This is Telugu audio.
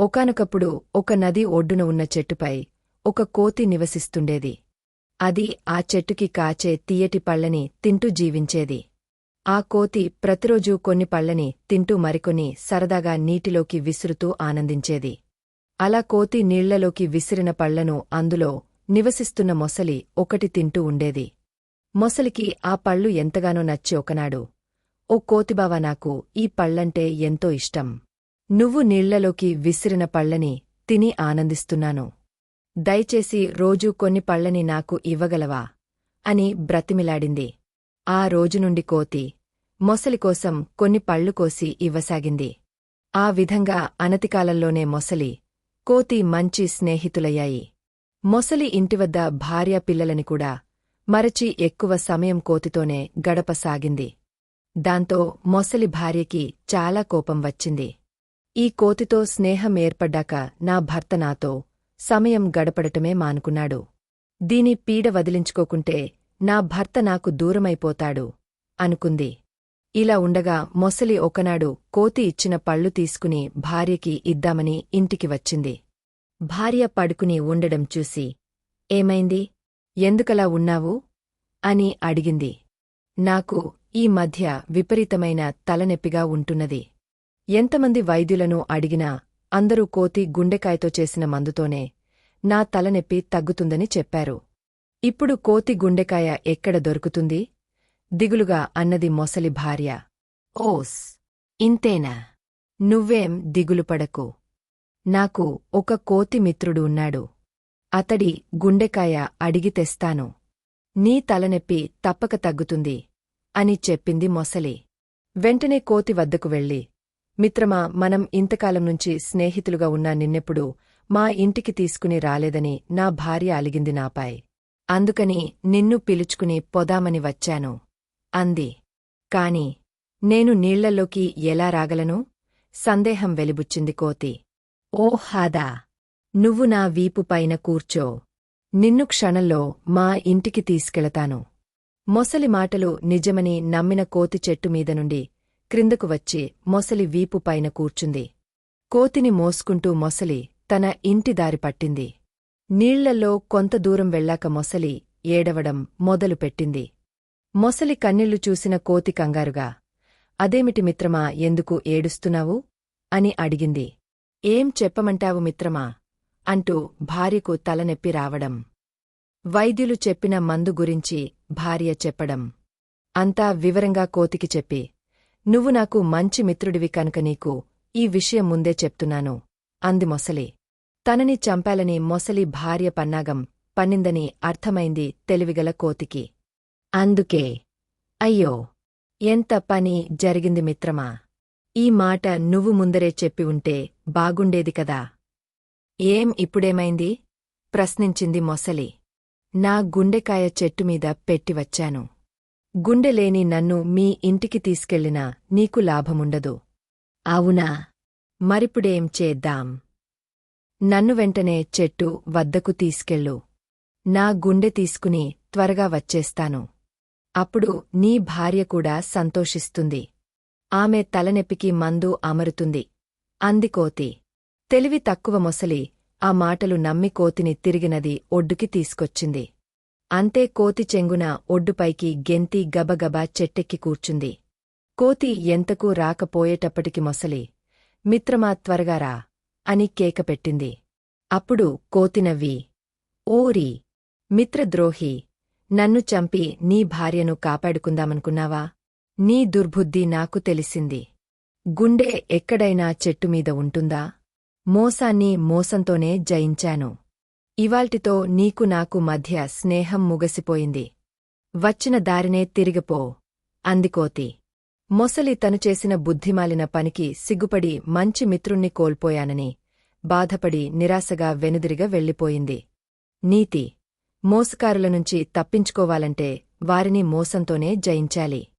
ఒకానొకప్పుడు ఒక నది ఒడ్డున ఉన్న చెట్టుపై ఒక కోతి నివసిస్తుండేది. అది ఆ చెట్టుకి కాచే తీయటి పళ్ళని తింటూ జీవించేది. ఆ కోతి ప్రతిరోజూ కొన్ని పళ్ళని తింటూ మరికొన్ని సరదాగా నీటిలోకి విసురుతూ ఆనందించేది. అలా కోతి నీళ్ళలోకి విసిరిన పళ్ళను అందులో నివసిస్తున్న మొసలి ఒకటి తింటూ ఉండేది. మొసలికి ఆ పళ్ళు ఎంతగానో నచ్చి ఒకనాడు ఓ కోతిబావా నాకు ఈ పళ్ళంటే ఎంతో ఇష్టం. నువ్వు నీళ్ళలోకి విసిరిన పళ్ళని తిని ఆనందిస్తున్నాను. దయచేసి రోజూ కొన్ని పళ్ళని నాకు ఇవ్వగలవా? అని బ్రతిమిలాడింది. ఆ రోజు నుండి కోతి మొసలి కోసం కొన్ని పళ్ళు కోసి ఇవ్వసాగింది. ఆ విధంగా అనతికాలంలోనే మొసలి కోతి మంచి స్నేహితులయ్యాయి. మొసలి ఇంటివద్ద భార్య పిల్లలని కూడా మరచి ఎక్కువ సమయం కోతితోనే గడపసాగింది. దాంతో మొసలి భార్యకి చాలా కోపం వచ్చింది. ఈ కోతితో స్నేహం ఏర్పడ్డాక నా భర్త నాతో సమయం గడపడటమే మానుకున్నాడు. దీని పీడ వదిలించుకోకుంటే నా భర్త నాకు దూరమైపోతాడు అనుకుంది. ఇలా ఉండగా మొసలి ఒకనాడు కోతి ఇచ్చిన పళ్ళు తీసుకుని భార్యకి ఇద్దామని ఇంటికి వచ్చింది. భార్య పడుకుని ఉండడం చూసి ఏమైంది? ఎందుకలా ఉన్నావు? అని అడిగింది. నాకు ఈ మధ్య విపరీతమైన తలనొప్పిగా ఉంటున్నది. ఎంతమంది వైద్యులను అడిగినా అందరూ కోతి గుండెకాయతో చేసిన మందుతోనే నా తలనొప్పి తగ్గుతుందని చెప్పారు. ఇప్పుడు కోతి గుండెకాయ ఎక్కడ దొరుకుతుంది? దిగులుగా అన్నది మొసలి భార్య. ఓస్ ఇంతేనా? నువ్వేం దిగులుపడకు నాకు ఒక కోతి మిత్రుడు ఉన్నాడు. అతడి గుండెకాయ అడిగి తెస్తాను. నీ తలనొప్పి తప్పక తగ్గుతుంది అని చెప్పింది మొసలి. వెంటనే కోతి వద్దకు వెళ్ళి మిత్రమా మనం ఇంతకాలం నుంచి స్నేహితులుగా ఉన్నా నిన్నెప్పుడు మా ఇంటికి తీసుకుని రాలేదని నా భార్య అలిగింది నాపాయ్ అందుకని నిన్ను పిలుచుకుని పొదామని వచ్చాను అంది. కాని నేను నీళ్ళలోకి ఎలా రాగలను? సందేహం వెలిబుచ్చింది కోతి. ఓ హాదా నువ్వు నా వీపు పైన కూర్చో. నిన్ను క్షణంలో మా ఇంటికి తీసుకెళతాను. మొసలి మాటలు నిజమని నమ్మిన కోతి చెట్టు మీద నుండి క్రిందకు వచ్చి మొసలి వీపు పైన కూర్చుంది. కోతిని మోసుకుంటూ మొసలి తన ఇంటి దారి పట్టింది. నీళ్ళలో కొంత దూరం వెళ్ళాక మొసలి ఏడవడం మొదలుపెట్టింది మొసలి కన్నీళ్ళు చూసిన కోతి కంగారుగా అదేమిటి మిత్రమా ఎందుకు ఏడుస్తున్నావు? అని అడిగింది. ఏం చెప్పమంటావు మిత్రమా? అంటూ భార్యకు తలనొప్పి రావడం. వైద్యులు చెప్పిన మందు గురించి భార్య చెప్పడం. అంతా వివరంగా కోతికి చెప్పి నువ్వు నాకు మంచి మిత్రుడివి కనుక నీకు ఈ విషయం ముందే చెప్తున్నాను. అంది మొసలి. తనని చంపాలని మొసలి భార్య పన్నాగం పన్నిందని అర్థమైంది తెలివిగల కోతికి. అందుకే. అయ్యో. ఎంత పని జరిగింది మిత్రమా. ఈ మాట నువ్వు ముందరే చెప్పి ఉంటే బాగుండేది కదా. ఏం ఇప్పుడేమైంది? ప్రశ్నించింది మొసలి. నా గుండెకాయ చెట్టుమీద పెట్టివచ్చాను గుండెలేని నన్ను మీ ఇంటికి తీసుకెళ్ళినా నీకు లాభముండదు. అవునా? మరిప్పుడేం చేద్దాం? నన్ను వెంటనే చెట్టు వద్దకు తీసుకెళ్ళు. నా గుండె తీసుకుని త్వరగా వచ్చేస్తాను. అప్పుడు నీ భార్య కూడా సంతోషిస్తుంది. ఆమె తలనెప్పికి మందు అమరుతుంది. అంది కోతి. తెలివి తక్కువ మొసలి ఆ మాటలు నమ్మి కోతిని తిరిగినది ఒడ్డుకి తీసుకొచ్చింది. అంతే కోతి చెంగున ఒడ్డుపైకి గెంతి గబగబా చెట్టెక్కి కూర్చుంది. కోతి ఎంతకూ రాకపోయేటప్పటికి మొసలి మిత్రమా త్వరగారా అని కేకపెట్టింది అప్పుడు కోతినవ్వి ఓరి మిత్రద్రోహి నన్ను చంపి నీ భార్యను కాపాడుకుందామనుకున్నావా? నీ దుర్బుద్ధి నాకు తెలిసింది. గుండె ఎక్కడైనా చెట్టుమీద ఉంటుందా? మోసాన్ని మోసంతోనే జయించాను. ఇవాల్టితో నీకు నాకు మధ్య స్నేహం ముగసిపోయింది. వచ్చిన దారినే తిరిగిపో అందికోతి. మొసలి తను చేసిన బుద్ధిమాలిన పనికి సిగ్గుపడి మంచి మిత్రుణ్ణి కోల్పోయానని బాధపడి నిరాశగా వెనుదిరిగా వెళ్ళిపోయింది. నీతి మోసకారుల నుంచి తప్పించుకోవాలంటే వారిని మోసంతోనే జయించాలి.